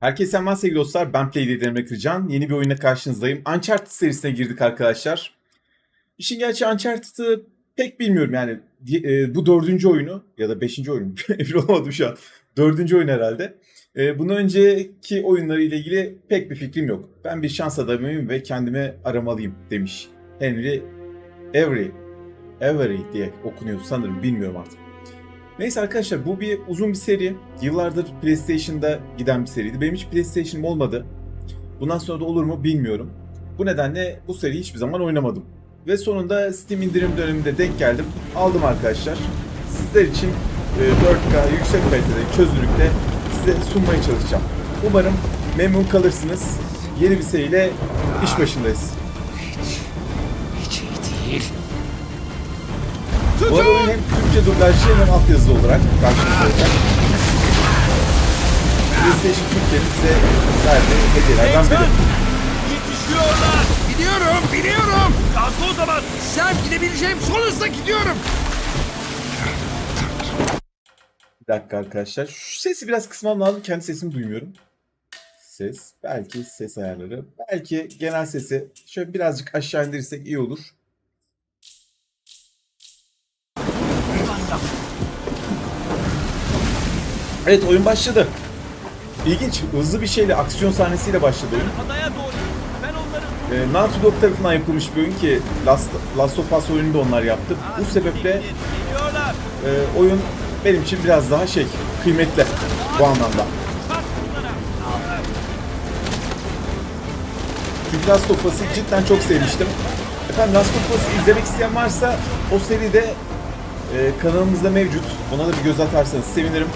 Herkese selam sevgili dostlar. Ben Playday Emre Kırcan. Yeni bir oyuna karşınızdayım. Uncharted serisine girdik arkadaşlar. İşin gerçi Uncharted'ı pek bilmiyorum yani. E, bu dördüncü oyunu ya da beşinci oyun. Emin olamadım şu an. Dördüncü oyun herhalde. E, önceki oyunları ile ilgili pek bir fikrim yok. Ben bir şans adamıyım ve kendimi aramalıyım demiş. Henry Avery. Avery diye okunuyor sanırım bilmiyorum artık. Neyse arkadaşlar bu bir uzun bir seri. Yıllardır PlayStation'da giden bir seriydi. Benim hiç PlayStation'ım olmadı. Bundan sonra da olur mu bilmiyorum. Bu nedenle bu seriyi hiçbir zaman oynamadım. Ve sonunda Steam indirim döneminde denk geldim. Aldım arkadaşlar. Sizler için e, 4K yüksek kalitede çözünürlükte size sunmaya çalışacağım. Umarım memnun kalırsınız. Yeni bir seriyle iş başındayız. Hiç iyi değil. Bu arada oyun hem Türkçe dublajlı hem altyazılı olarak karşınızda olacak. PlayStation Türkiye'nin size verdiği hediyelerden biri. Yetişiyorlar. Biliyorum, biliyorum. Kalk o zaman. Sen gidebileceğim son hızla gidiyorum. Bir dakika arkadaşlar. Şu sesi biraz kısmam lazım. Kendi sesimi duymuyorum. Ses. Belki ses ayarları. Belki genel sesi şöyle birazcık aşağı indirirsek iyi olur. Evet oyun başladı. İlginç, hızlı bir şeyle, aksiyon sahnesiyle başladı oyun. Adaya doğru. Ben onları... E, Naughty Dog tarafından yapılmış bir oyun ki Last, Last of Us oyunu da onlar yaptı. Bu sebeple e, oyun benim için biraz daha şey, kıymetli bu anlamda. Çünkü Last of Us'ı cidden çok sevmiştim. Efendim Last of Us'ı izlemek isteyen varsa o seride e, kanalımızda mevcut. Ona da bir göz atarsanız sevinirim.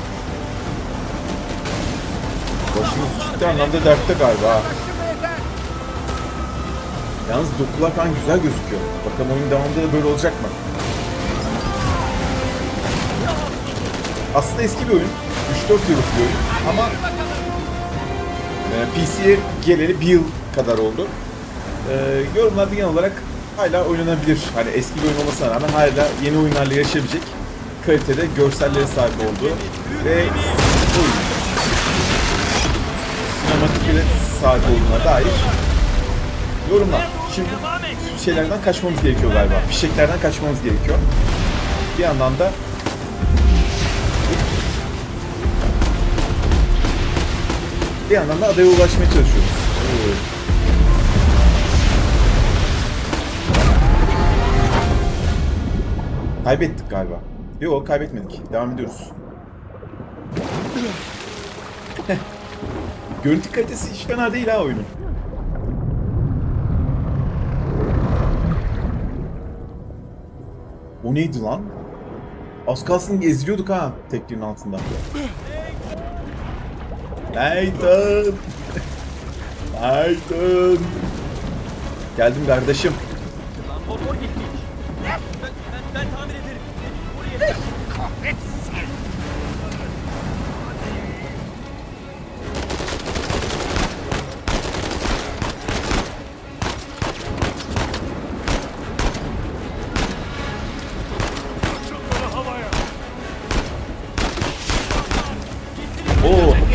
Ciddi anlamda dertte galiba. Yalnız dokular falan güzel gözüküyor. Bakalım oyun devamında da böyle olacak mı? Aslında eski bir oyun. 3-4 yıllık bir oyun. Ama e, PC'ye geleli bir yıl kadar oldu. E, yorumlarda genel olarak hala oynanabilir. Hani eski bir oyun olmasına rağmen hala yeni oyunlarla yarışabilecek kalitede görsellere sahip olduğu ve sahip olduğuna dair yorumlar. Şimdi şeylerden kaçmamız gerekiyor galiba. Fişeklerden kaçmamız gerekiyor. Bir yandan da bir yandan da adaya ulaşmaya çalışıyoruz. Kaybettik galiba. Yok kaybetmedik. Devam ediyoruz. Görüntü kalitesi hiç fena değil ha oyunun. O neydi lan? Az kalsın eziliyorduk ha tekliğin altında. Nathan! Nathan! Geldim kardeşim. Lan motor gitmiş.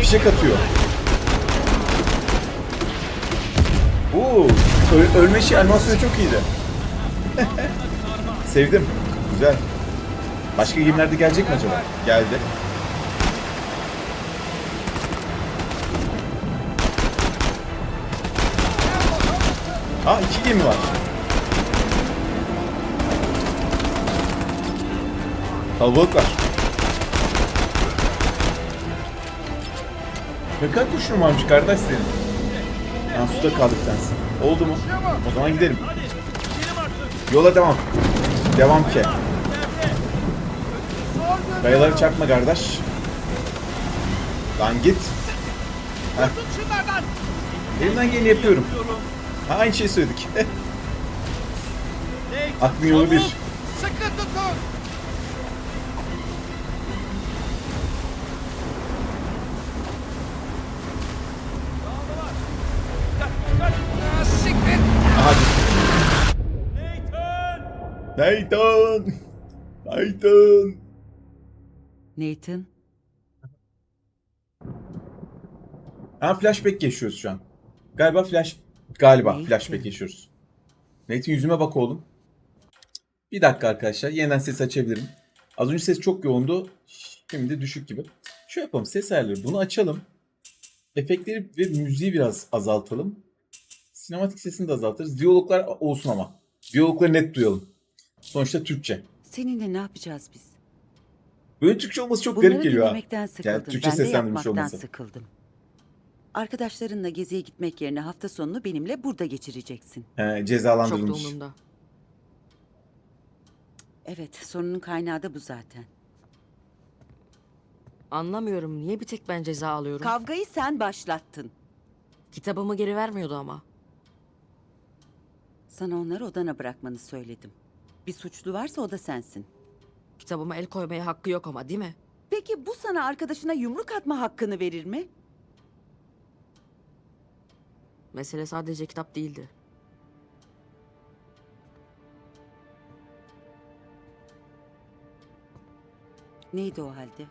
Fişek atıyor. Oo, öl- ölme şey animasyonu çok iyiydi. Sevdim. Güzel. Başka gemilerde gelecek mi acaba? Geldi. Aa iki gemi var. Kalabalık var. Ne kadar kurşun varmış kardeş senin? Ben suda kaldık sensin. Oldu mu? O zaman gidelim. Yola devam. Devam ki. Kayaları çarpma kardeş. Lan git. Heh. Elimden geleni yapıyorum. Ha, aynı şeyi söyledik. Aklın yolu bir. Nathan. Nathan! Nathan! Ha flashback yaşıyoruz şu an. Galiba flash galiba Nathan. flashback yaşıyoruz. Nathan yüzüme bak oğlum. Bir dakika arkadaşlar. Yeniden ses açabilirim. Az önce ses çok yoğundu. Şimdi düşük gibi. Şöyle yapalım. Ses ayarları. Bunu açalım. Efektleri ve müziği biraz azaltalım. Sinematik sesini de azaltırız. Diyaloglar olsun ama. Diyalogları net duyalım. Sonuçta Türkçe. Seninle ne yapacağız biz? Böyle Türkçe olması çok Bunları garip geliyor ha. dinlemekten sıkıldım. Türkçe ben de seslendirmiş yapmaktan olması. sıkıldım. Arkadaşlarınla geziye gitmek yerine hafta sonunu benimle burada geçireceksin. He, Çok da cezalandırılmış. umurumda. Evet, sorunun kaynağı da bu zaten. Anlamıyorum niye bir tek ben ceza alıyorum. Kavgayı sen başlattın. Kitabımı geri vermiyordu ama. Sana onları odana bırakmanı söyledim. Bir suçlu varsa o da sensin. Kitabıma el koymaya hakkı yok ama değil mi? Peki bu sana arkadaşına yumruk atma hakkını verir mi? Mesele sadece kitap değildi. Neydi o halde?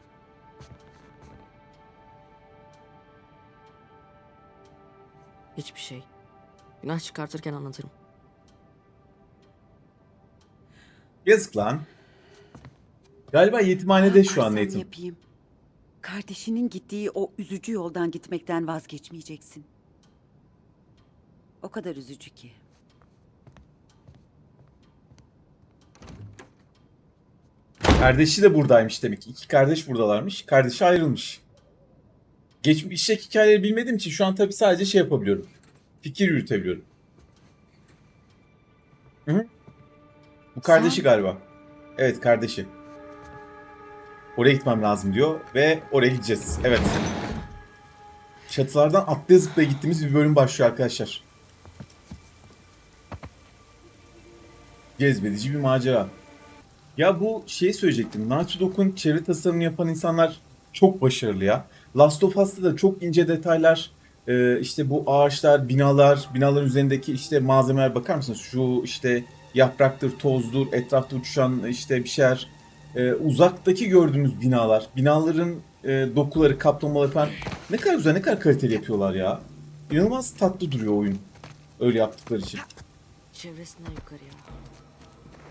Hiçbir şey. Günah çıkartırken anlatırım. Yazık lan. Galiba yetimhanede Ne şu an Nathan. yapayım. Kardeşinin gittiği o üzücü yoldan gitmekten vazgeçmeyeceksin. O kadar üzücü ki. Kardeşi de buradaymış demek ki. İki kardeş buradalarmış. Kardeşi ayrılmış. Geçmişteki hikayeleri bilmediğim için şu an tabii sadece şey yapabiliyorum. Fikir yürütebiliyorum. Hı hı. Bu kardeşi Sen- galiba. Evet kardeşi. Oraya gitmem lazım diyor ve oraya gideceğiz. Evet. Çatılardan atlaya zıplaya gittiğimiz bir bölüm başlıyor arkadaşlar. Cezbedici bir macera. Ya bu şey söyleyecektim. Naughty Dog'un çevre tasarımını yapan insanlar çok başarılı ya. Last of Us'ta da çok ince detaylar, e, işte bu ağaçlar, binalar, binaların üzerindeki işte malzemeler bakar mısınız? Şu işte yapraktır, tozdur, etrafta uçuşan işte bir şeyler. E, uzaktaki gördüğümüz binalar, binaların e, dokuları, kaplamaları falan ne kadar güzel, ne kadar kaliteli yapıyorlar ya. İnanılmaz tatlı duruyor oyun. Öyle yaptıkları için.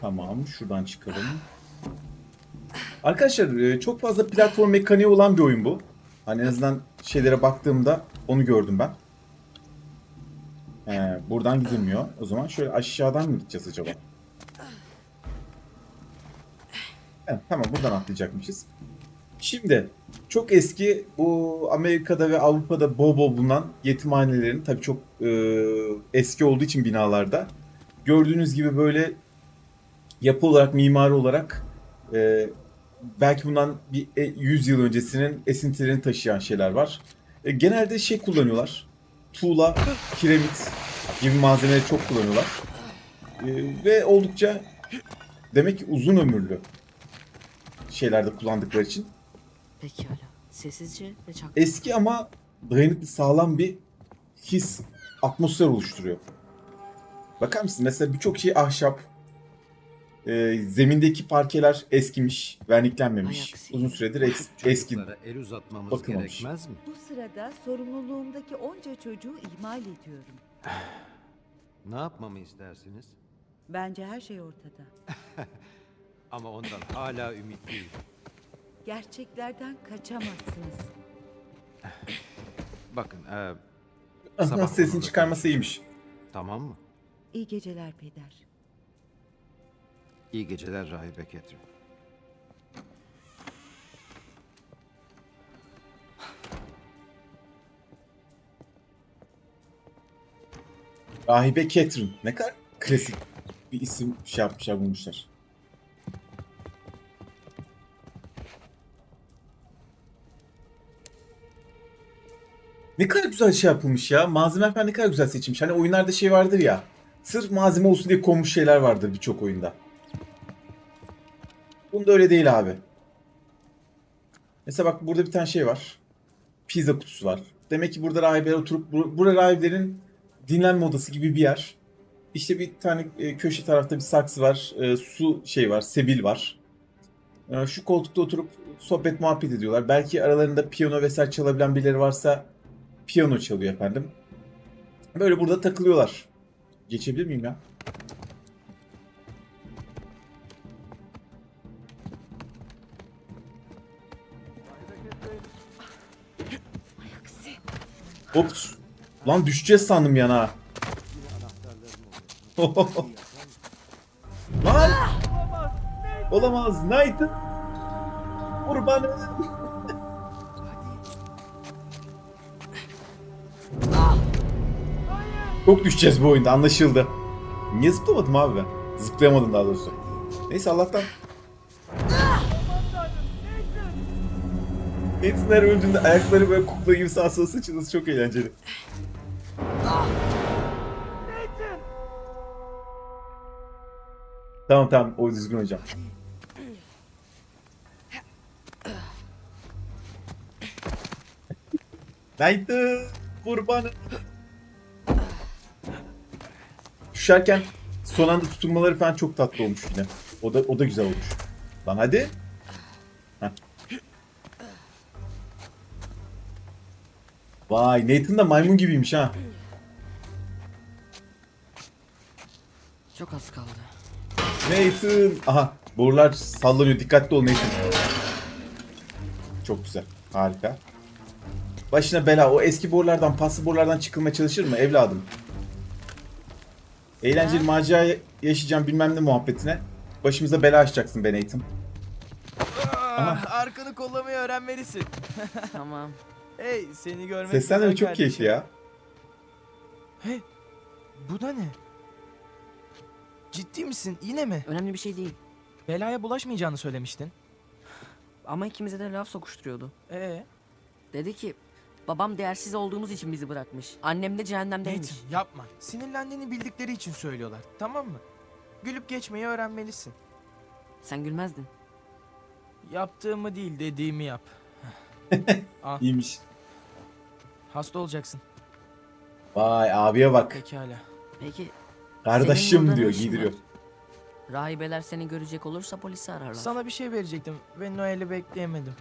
Tamam şuradan çıkalım. Arkadaşlar e, çok fazla platform mekaniği olan bir oyun bu. Hani en azından şeylere baktığımda onu gördüm ben. He, buradan gidilmiyor. O zaman şöyle aşağıdan mı gideceğiz acaba? Evet, tamam buradan atlayacakmışız. Şimdi çok eski bu Amerika'da ve Avrupa'da bol bol bulunan yetimhanelerin tabii çok e, eski olduğu için binalarda gördüğünüz gibi böyle yapı olarak, mimari olarak e, belki bundan bir e, 100 yıl öncesinin esintilerini taşıyan şeyler var. E, genelde şey kullanıyorlar. Tuğla, kiremit gibi malzemeleri çok kullanıyorlar. E, ve oldukça demek ki uzun ömürlü şeylerde kullandıkları için. Pekala. Sessizce ve çak. Eski ama dayanıklı sağlam bir his, atmosfer oluşturuyor. Bakar mısın? Mesela birçok şey ahşap. E, zemindeki parkeler eskimiş, verniklenmemiş. Ayak. Uzun süredir es- eski. Çocuklara el uzatmamız bakılmamış. gerekmez mi? Bu sırada sorumluluğumdaki onca çocuğu ihmal ediyorum. Ne yapmamı istersiniz? Bence her şey ortada. Ama ondan hala ümitliyim. Gerçeklerden kaçamazsınız. Bakın, e, Aha, Sabah sesini çıkarması iyiymiş. tamam mı? İyi geceler peder. İyi geceler Rahibe Ketrin. Rahibe Catherine. Ne kadar klasik bir isim şey yapmışlar bulmuşlar. Ne kadar güzel şey yapılmış ya. Malzemeler falan ne kadar güzel seçilmiş. Hani oyunlarda şey vardır ya. Sırf malzeme olsun diye konmuş şeyler vardır birçok oyunda. Bunda öyle değil abi. Mesela bak burada bir tane şey var. Pizza kutusu var. Demek ki burada rahibeler oturup bur- burada rahiplerin dinlenme odası gibi bir yer. İşte bir tane e, köşe tarafta bir saksı var. e, su şey var, sebil var. E, şu koltukta oturup sohbet muhabbet ediyorlar. Belki aralarında piyano vesaire çalabilen birileri varsa piyano çalıyor efendim. Böyle burada takılıyorlar. Geçebilir miyim ya? Ops. Lan düşeceğiz sandım yana. Lan! Olamaz. Nathan. Kurbanım. Çok düşeceğiz bu oyunda anlaşıldı. Niye zıplamadım abi ben? Zıplayamadım daha doğrusu. Neyse Allah'tan. Her öldüğünde ayakları böyle kukla gibi sağa sola sıçrası çok eğlenceli. Tamam tamam o düzgün hocam. Nathan kurbanım. Düşerken son anda tutunmaları falan çok tatlı olmuş yine. O da o da güzel olmuş. Lan hadi. Heh. Vay Nathan da maymun gibiymiş ha. Çok az kaldı. Nathan. Aha borular sallanıyor. Dikkatli ol Nathan. Çok güzel. Harika. Başına bela. O eski borulardan, paslı borulardan çıkılmaya çalışır mı evladım? Eğlenceli macera yaşayacağım bilmem ne muhabbetine. Başımıza bela açacaksın be Nathan. Ah, arkanı kollamayı öğrenmelisin. Tamam. Hey seni görmek Seslendirme güzel çok keyifli ya. Hey bu da ne? Ciddi misin yine mi? Önemli bir şey değil. Belaya bulaşmayacağını söylemiştin. Ama ikimize de laf sokuşturuyordu. Ee, Dedi ki babam değersiz olduğumuz için bizi bırakmış. Annem de cehennemdeymiş. Nathan yapma. Sinirlendiğini bildikleri için söylüyorlar tamam mı? Gülüp geçmeyi öğrenmelisin. Sen gülmezdin. Yaptığımı değil dediğimi yap. Al İyiymiş. hasta olacaksın. Vay abiye bak. Pekala. Peki Senin Kardeşim burada ne diyor işin giydiriyor. rahibeler seni görecek olursa polisi ararlar. Sana bir şey verecektim ve Noel'i bekleyemedim.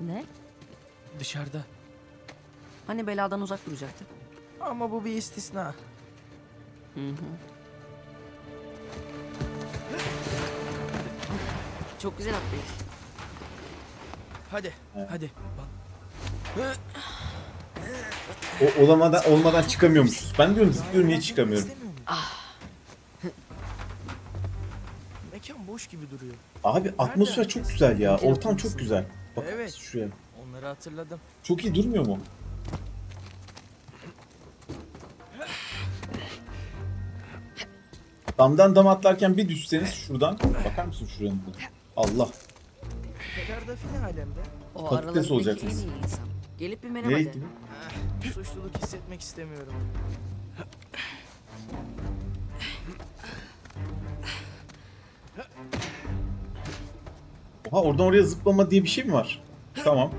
Ne? Dışarıda. Hani beladan uzak duracaktık? Ama bu bir istisna. Hı hı. Çok güzel atlayış. Hadi, Evet. hadi. O olamadan olmadan çıkamıyormuşuz. Ben diyorum zıplıyorum niye çıkamıyorum. İstemiyor musun? Mekan boş gibi duruyor. Abi atmosfer çok güzel ya. Ortam çok güzel. Bak Evet. şuraya. Onları hatırladım. Çok iyi durmuyor mu? Damdan dam atlarken bir düşseniz şuradan. Bakar mısın şuranın? Allah. Da fil alemde. O Patates aralarındaki olacaksınız. en iyi insan. Gelip bir merhaba de. gittin? Eh, suçluluk hissetmek istemiyorum. Oha oradan oraya zıplama diye bir şey mi var? Tamam.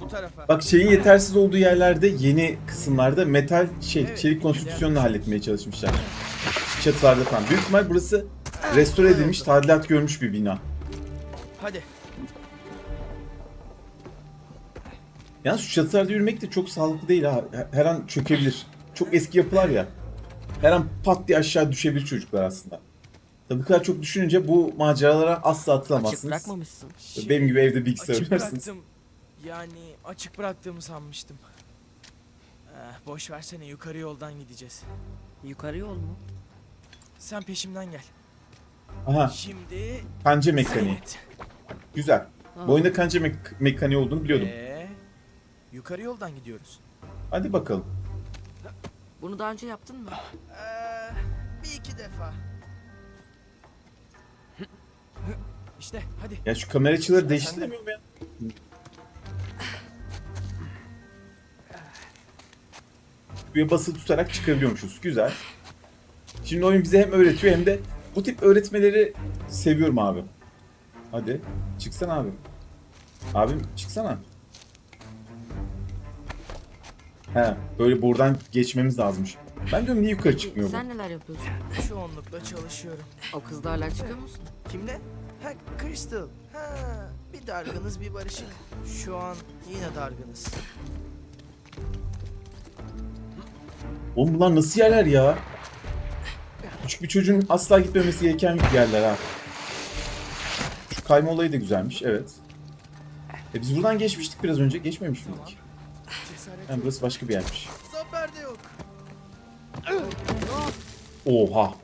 Bu tarafa. Bak şeyin yetersiz olduğu yerlerde yeni kısımlarda metal şey Evet, çelik konstrüksiyonla halletmeye çalışmışlar. Çatılarda falan. Büyük ihtimal burası restore edilmiş, tadilat görmüş bir bina. Hadi. Yalnız şu çatılarda yürümek de çok sağlıklı değil ha. Her an çökebilir. Çok eski yapılar ya. Her an pat diye aşağı düşebilir çocuklar aslında. Tabii bu kadar çok düşününce bu maceralara asla Açık atılamazsınız. bırakmamışsın. Benim gibi evde bilgisayar Açık oynarsınız. bıraktım. Yani açık bıraktığımı sanmıştım. Eh, boş versene yukarı yoldan gideceğiz. Yukarı yol mu? Sen peşimden gel. Aha, Şimdi kanca mekaniği. seyret. Güzel. Ha. Bu oyunda kanca mek- mekaniği olduğunu biliyordum. Ee, yukarı yoldan gidiyoruz. Hadi bakalım. Bunu daha önce yaptın mı? Ee, bir iki defa. İşte hadi. Ya şu kamera açıları değiştiremiyor mu ya? Bir basılı tutarak çıkabiliyormuşuz. Güzel. Şimdi oyun bize hem öğretiyor hem de bu tip öğretmeleri seviyorum abi. Hadi. Çıksana abi. Abim çıksana. He, böyle buradan geçmemiz lazımmış. Ben diyorum niye yukarı çıkmıyor bu? Sen neler yapıyorsun? Çoğunlukla çalışıyorum. O kızla hala çıkıyor musun? Kimle? Ha Crystal. Ha Bir dargınız bir barışık. Şu an yine dargınız. Oğlum bunlar nasıl yerler ya? Küçük bir çocuğun asla gitmemesi gereken yerler ha. Şu kayma olayı da güzelmiş, evet. E biz buradan geçmiştik biraz önce, geçmemiş miydik? Yani burası başka bir yermiş. Oha!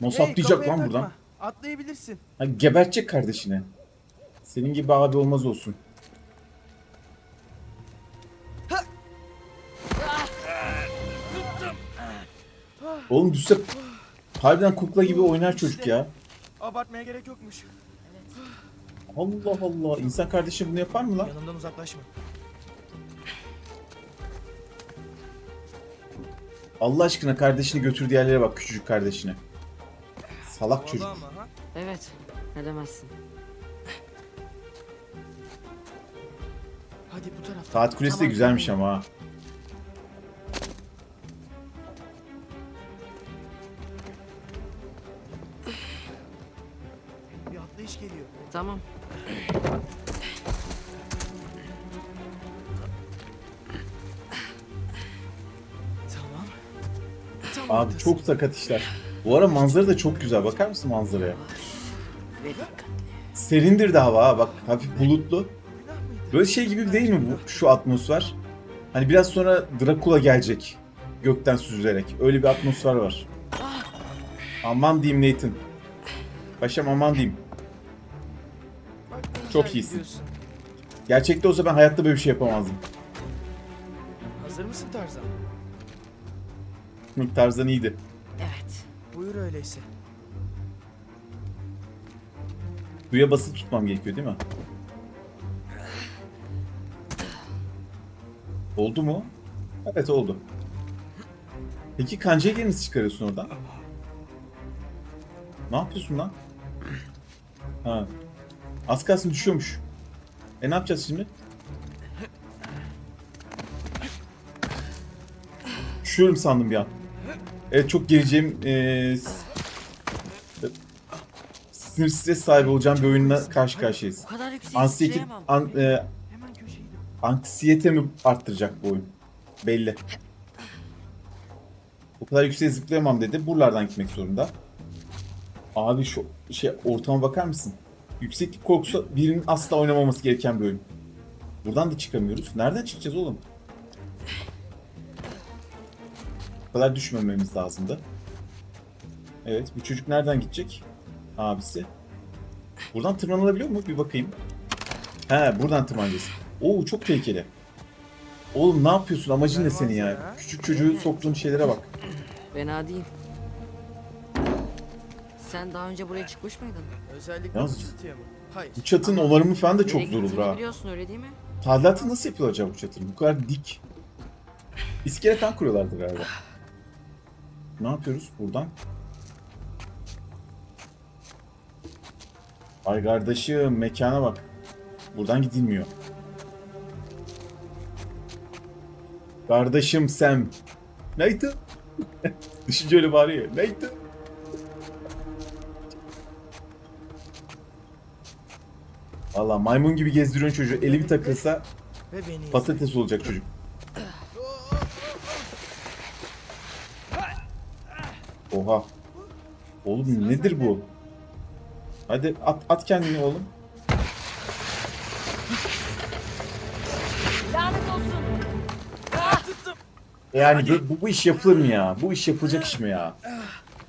Nasıl Hey, atlayacak lan buradan? Atlayabilirsin. Ha, gebertecek kardeşini. Senin gibi abi olmaz olsun. Oğlum düşse harbiden kukla gibi oynar çocuk ya. Abartmaya gerek yokmuş. Allah Allah. İnsan kardeşim bunu yapar mı lan? Yanımdan uzaklaşma. Allah aşkına kardeşini götürdüğü yerlere bak küçücük kardeşine. Salak çocuk. ama ha. Evet. Ne demezsin. Hadi bu taraftan. Saat kulesi de güzelmiş ama ha. Tamam. Tamam. Tamam. Abi çok sakat işler. Bu ara manzara da çok güzel. Bakar mısın manzaraya? Ve. Serindir de hava ha. Bak hafif bulutlu. Böyle şey gibi değil mi bu şu atmosfer? Hani biraz sonra Dracula gelecek. Gökten süzülerek. Öyle bir atmosfer var. Aman diyeyim Nathan. Paşam aman diyeyim. Çok iyisin. gidiyorsun. Gerçekte olsa ben hayatta böyle bir şey yapamazdım. Hazır mısın Tarzan? Tarzan iyiydi. Evet. Buyur öyleyse. Suya basılı tutmam gerekiyor değil mi? Oldu mu? Evet oldu. Peki kancayı geri nasıl çıkarıyorsun oradan? Ne yapıyorsun lan? Ha. Az kalsın düşüyormuş. E ne yapacağız şimdi? Düşüyorum sandım bir an. Evet çok geleceğim eee sinir stres sahibi olacağım bir oyunla karşı karşıyayız. Sıçrayamam. an, e, anksiyete mi arttıracak bu oyun? Belli. O kadar yükseğe zıplayamam dedi. Buralardan gitmek zorunda. Abi şu şey ortama bakar mısın? Yükseklik korkusu birinin asla oynamaması gereken bir oyun. Buradan da çıkamıyoruz. Nereden çıkacağız oğlum? Bu kadar düşmememiz lazımdı. Evet, bu çocuk nereden gidecek? Abisi. Buradan tırmanılabiliyor mu? Bir bakayım. He, buradan tırmanacağız. Oo, çok tehlikeli. Oğlum ne yapıyorsun? Amacın ne senin ya? Küçük çocuğu soktuğun şeylere bak. Fena değil. Sen daha önce buraya çıkmış mıydın? Özellikle Yalnız- bu çatıya mı? Hayır. Bu çatının onarımı falan da Nereye çok zor olur gittiğini ha. biliyorsun öyle değil mi? Tadilatı nasıl yapıyor acaba bu çatının? Bu kadar dik. İskele falan kuruyorlardı galiba. Ne yapıyoruz buradan? Ay kardeşim mekana bak. Buradan gidilmiyor. Kardeşim Sam. Nathan. Düşünce öyle bağırıyor. Nathan. Valla maymun gibi gezdiriyorsun çocuğu. Eli bir takılsa Ve beni izle. patates olacak çocuk. Oha. Oğlum nedir bu? Hadi at, at kendini oğlum. Lanet olsun. Yani bu, bu, bu iş yapılır mı ya? Bu iş yapılacak iş mi ya?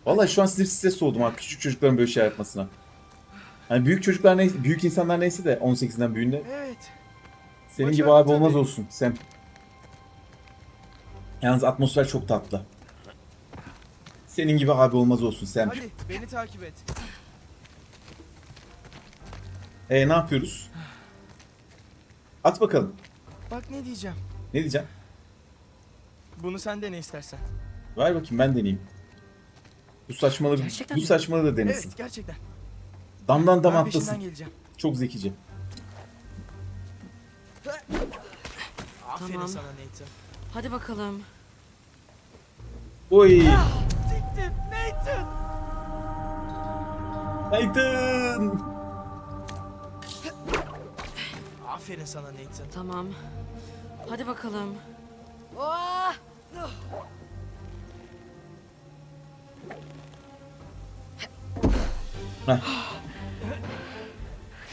Vallahi şu an sinir stres oldum ha küçük çocukların böyle şey yapmasına. Hani büyük çocuklar neyse, büyük insanlar neyse de 18'den büyüğünde Evet. senin gibi abi olmaz tabii. olsun Sam. Yalnız atmosfer çok tatlı. Senin gibi abi olmaz olsun Sam. Hadi beni takip et. E ne yapıyoruz? At bakalım. Bak ne diyeceğim. Ne diyeceğim? Bunu sen de ne istersen. Ver bakayım ben deneyeyim. Bu saçmalığı, Gerçekten bu mi? saçmalığı da denesin. Evet gerçekten. Damdan dam ben atlasın. geleceğim. Çok zekice. Aferin Tamam. sana Nathan. Hadi bakalım. Oy! Siktir Nathan. Nathan! Aferin sana Nathan. Tamam. Hadi bakalım. Oh!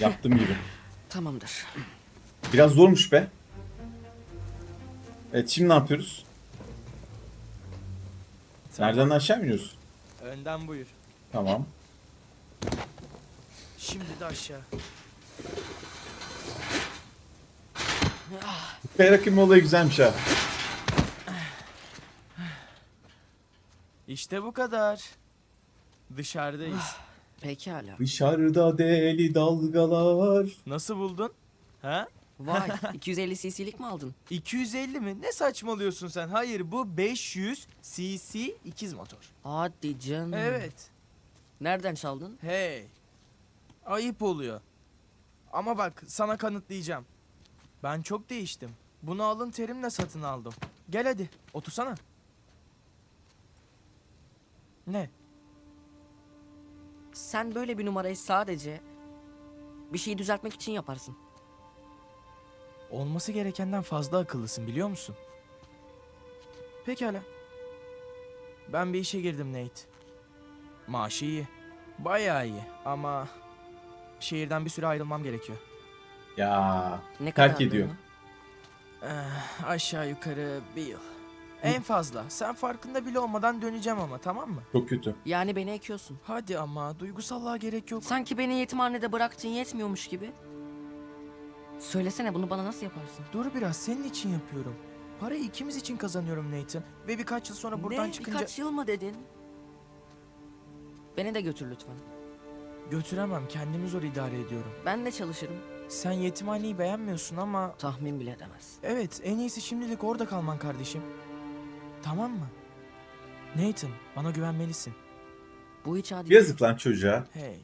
Yaptığım gibi. Tamamdır. Biraz zormuş be. Evet şimdi ne yapıyoruz? Nereden aşağı mı iniyoruz? Önden buyur. Tamam. Şimdi de aşağı. Rakımı olayı güzelmiş ha. İşte bu kadar. Dışarıdayız. Pekala. Dışarıda deli dalgalar. Nasıl buldun? Ha? Vay 250 cc'lik mi aldın? 250 mi? Ne saçmalıyorsun sen? Hayır bu 500 cc ikiz motor. Hadi canım. Evet. Nereden çaldın? Hey. Ayıp oluyor. Ama bak sana kanıtlayacağım. Ben çok değiştim. Bunu alın terimle satın aldım. Gel hadi otursana. Ne? Sen böyle bir numarayı sadece bir şeyi düzeltmek için yaparsın. Olması gerekenden fazla akıllısın biliyor musun? Pekala. Ben bir işe girdim Nate. Maaşı iyi. Bayağı iyi ama şehirden bir süre ayrılmam gerekiyor. Ya Ne Terk kadar ediyor. Eh, aşağı yukarı bir yıl. En fazla. Sen farkında bile olmadan döneceğim ama tamam mı? çok kötü. Yani beni ekiyorsun. Hadi ama duygusallığa gerek yok. Sanki beni yetimhanede bıraktın yetmiyormuş gibi. Söylesene bunu bana nasıl yaparsın? Dur biraz senin için yapıyorum. Parayı ikimiz için kazanıyorum Nathan. Ve birkaç yıl sonra buradan ne? çıkınca... Birkaç yıl mı dedin? Beni de götür lütfen. Götüremem kendimi zor idare ediyorum. Ben de çalışırım. Sen yetimhaneyi beğenmiyorsun ama... Tahmin bile edemezsin. Evet en iyisi şimdilik orada kalman kardeşim. Tamam mı? Nathan bana güvenmelisin. Bu hiç adil Yazık lan çocuğa. Hey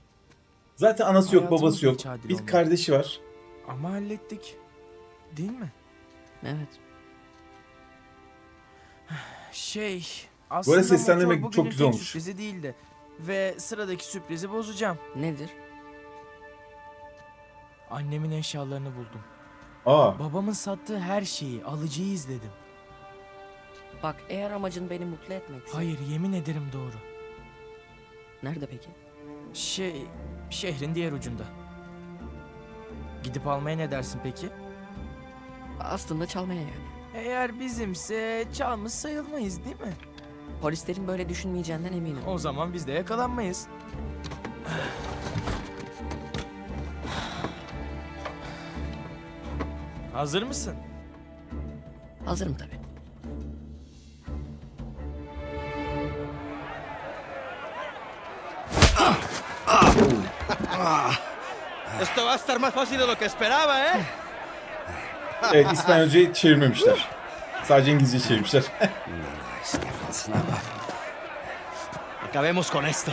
Zaten anası yok Hayatımız babası yok. hiç adil Bir olmadı. kardeşi var. ama hallettik. Değil mi? Evet. Şey aslında arada seslendirmek motor çok bugünün güzel tek olmuş. sürprizi değildi. Ve sıradaki sürprizi bozacağım. Nedir? Annemin eşyalarını buldum. Aa Babamın sattığı her şeyi alıcıyı izledim. Bak eğer amacın beni mutlu etmekse. Hayır yemin ederim doğru. Nerede peki? Şey şehrin diğer ucunda. Gidip almaya ne dersin peki? Aslında çalmaya yani. Eğer bizimse çalmış sayılmayız değil mi? Polislerin böyle düşünmeyeceğinden eminim. O zaman biz de yakalanmayız. Hazır mısın? Hazırım tabii. Esto va a estar más fácil de lo que esperaba, ¿eh? evet İspanyolcayı çevirmemişler. Sadece İngilizce çevirmişler. Acabemos con esto.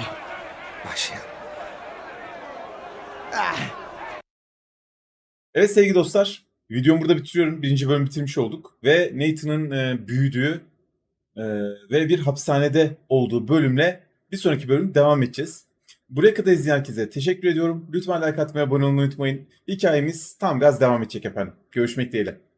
Evet sevgili dostlar. Videomu burada bitiriyorum. Birinci bölümü bitirmiş olduk. Ve Nathan'ın e, büyüdüğü e, ve bir hapishanede olduğu bölümle bir sonraki bölüm devam edeceğiz. Buraya kadar izleyen herkese teşekkür ediyorum. Lütfen like atmayı, abone olmayı unutmayın. Hikayemiz tam gaz devam edecek efendim. Görüşmek dileğiyle.